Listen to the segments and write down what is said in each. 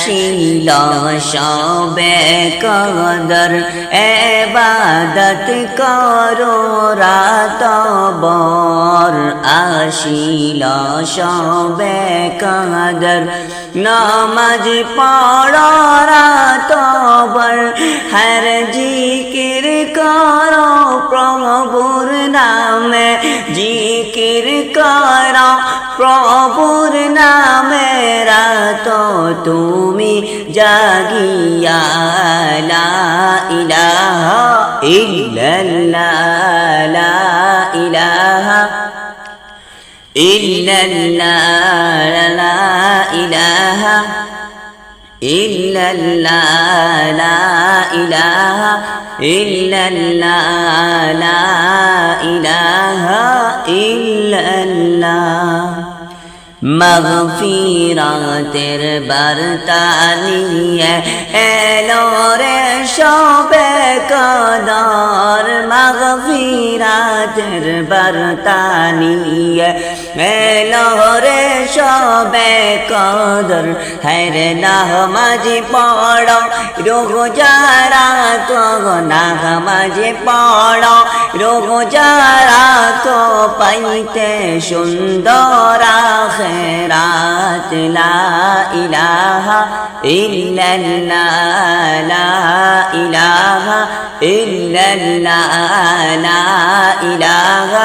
শিলশবে কদর এবাদত করো রাত বর আশিল আশিলশবে কদর নমজ পড়ো রাত বর হর জি কির করো প্রভুর নামে জি কির করো প্রভুর নামে রাত তো তুমি জাগিয়া, লা ইলাহা ইল্লাল্লাহ, লা ইলাহা ইল্লাল্লাহ, লা ইলাহা ইল্লাল্লাহ, লা ইলাহা ইল্লাল্লাহ, লা ইলাহা ইল্লাল্লাহ। মগফিরাতের বার্তা নিয়ে এলো রে সবে কদর। মগফিরাতের বার্তা নিয়ে এলো রে সবে কদর। হরে নামাজি পড়ো রোগ যারা তো নামাজি পড়ো রোগ যারা তো পাইতে সুন্দর আখেরাত লা ইলাহা ইল্লাল্লাহ লা ইলাহা ইল্লাল্লাহ লা ইলাহা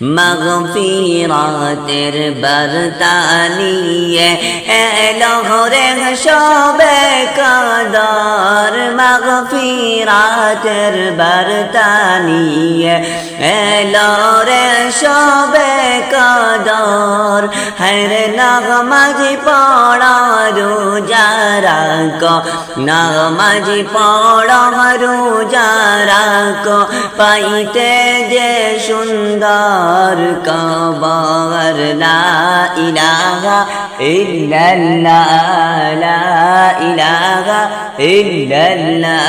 মগফিরাতের বরতালিয়ে নিয়ে এলো রে কাদার মগফিরাতের বরতালিয়ে নিয়ে এলো রে কাদার হের নগমাজি পড়া রোজা ক নগমাজি পড়া রোজারা ক পাইতে যে সুন্দর কবর, লা ইলাহা ইল্লাল্লাহ, লা ইলাহা ইল্লাল্লাহ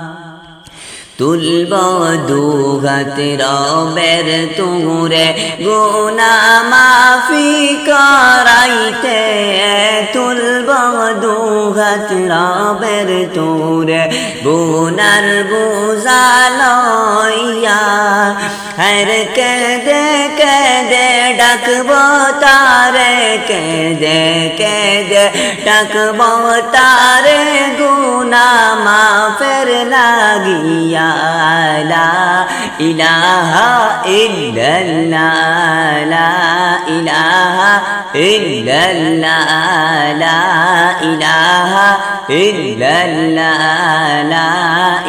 তুলব দুঘাত রবের তুরে গুনা মাফি করাইতে। তুলব দুঘাত রবের তুরে গুনার বুঝালইয়া হর কেদে কেদে ডাকব তারে কেদে কেদে ডাকব তারে গুনা মাফের লাগিয়া ইলাহা ইল্লাল্লাহ লা ইলাহা ইল্লাল্লাহ লা ইলাহা ইল্লাল্লাহ লা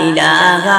ইলাহা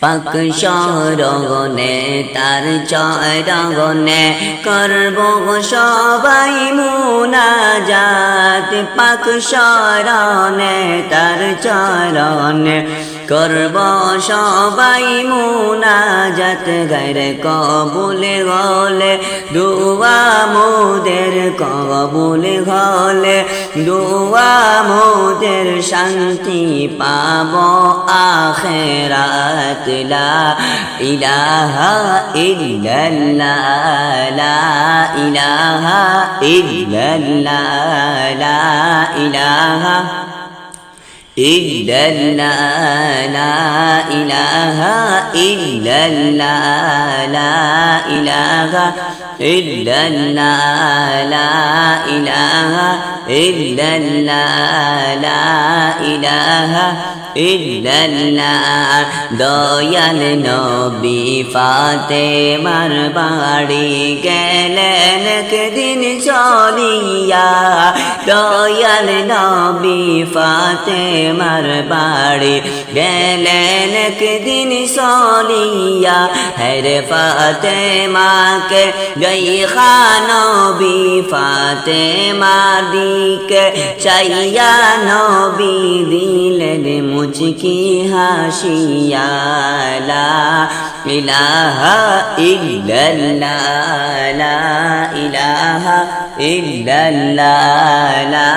পাক সরগনে তার চরগনে করব সবাই মুনাজাত। পাক সরণে তার চরণে করব সবাই মুনাজাত গর কবুল গলে, দুয়া মোদের কবুল গলে, দুয়া মোদের শান্তি পাব আখেরাত ইলাহা ইল্লাল্লাহ ইলাহা ইল্লাল্লাহ ইলাহা إلا الله لا إله إلا الله لا إله إلا الله لا إله إلا الله لا إله ইল্লাল্লাহ, দয়াল নবী ফাতেমার বাড়ি গেলেন একদিন চলিয়া। দয়াল নবী ফাতেমার বাড়ি গেলেন একদিন চলিয়া। হরে ফাতেমাকে গই খানবী ফাতেমা দিকে, চাইয়া নবী দিলেন মুই মুচকি হাসিয়া লা ইলাহা ইল্লাল্লাহ লা ইলাহা ইল্লাল্লাহ লা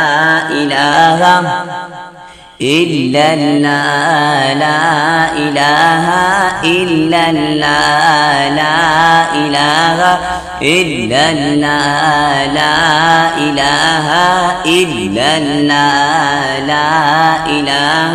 ইলাহা إلا الله لا إله إلا الله لا إله إلا الله لا إله إلا الله لا إله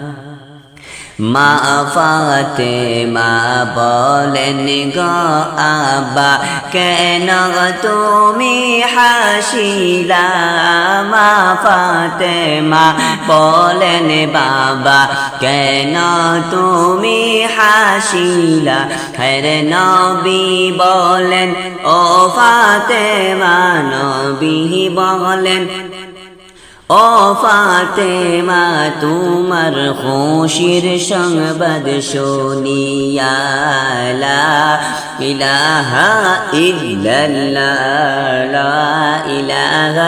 মা ফাতে মা বলেন, গো আবা কেন তুমি হাসিলা? মা ফাতে মা বলেন, বাবা, কেন তুমি হাসিলা? খর নবী বলেন, ও ফাতে মা নবী বলেন ও ফাতেমা তোমার খুশির সংবাদ শুনিয়া লা ইলাহা ইল্লাল্লাহ লা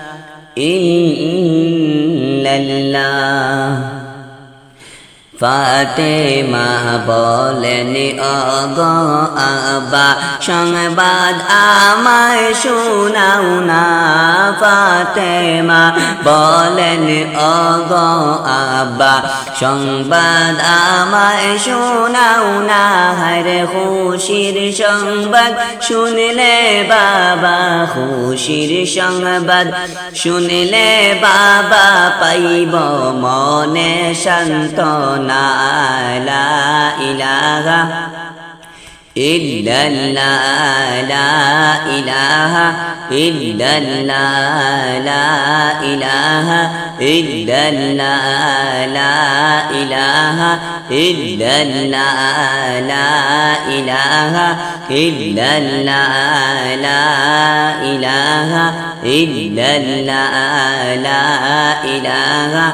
ইল্লাল্লাহ। ফাতেমা বলেন, অগ আবা সংবাদ আমায় শোনাও না। ফাতেমা বলেন, অগ আবা সংবাদ আমায় শোনাও না। হরে খুশির সংবাদ, শুনলে বাবা, খুশির সংবাদ, শুনলে বাবা পাইব মনে لا إله إلا لا لا إله إلا لا لا إله إلا لا لا إله إلا لا لا إله إلا لا لا إله إلا لا لا إله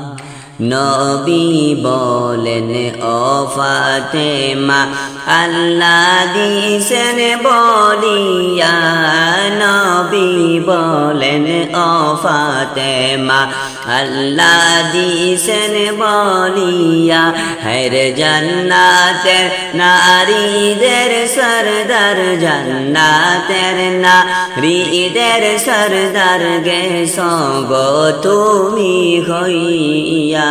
নবী বলেন, ও ফাতেমা, আল্লাহ দিছেন বলিয়া নবী বলেন, ও ফাতেমা, আল্লাহ দিছেন বলিয়া হের জান্নাতের নারীদের সরদার, জান্নাতের নারীদের সরদার গে গো তুমি হইয়া।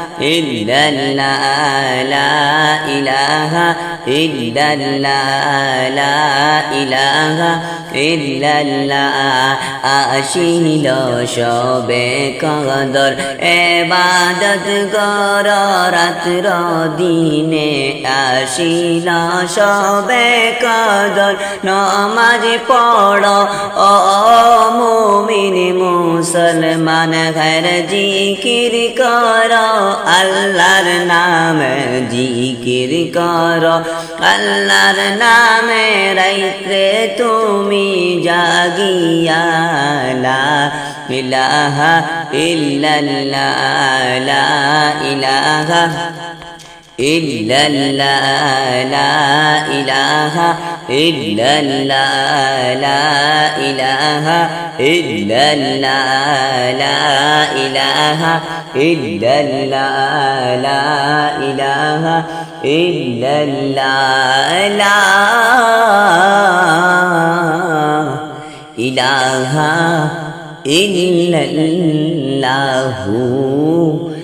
ইলাহা لا লা ইলাহা لا লা ইলাহা ইল্লাল্লাহ আসিল সবে কদর। এবাদত কর রাত্র দিনে সবে কদর, নমাজ পড়। ও মুমিন মুসলমান, ঘর জিকির কর। আল্লাহর নাম জিকির কর। আল্লাহর নামে রাইতে তুমি জাগিয়া ইলাহা ইল্লাল্লাহ, লা ইলাহা ইল্লাল্লাহ লা ইলাহা ইল্লাল্লাহ লা ইলাহা ইল্লাল্লাহ লা ইলাহা ইল্লাল্লাহ লা ইলাহা ইল্লাল্লাহ লা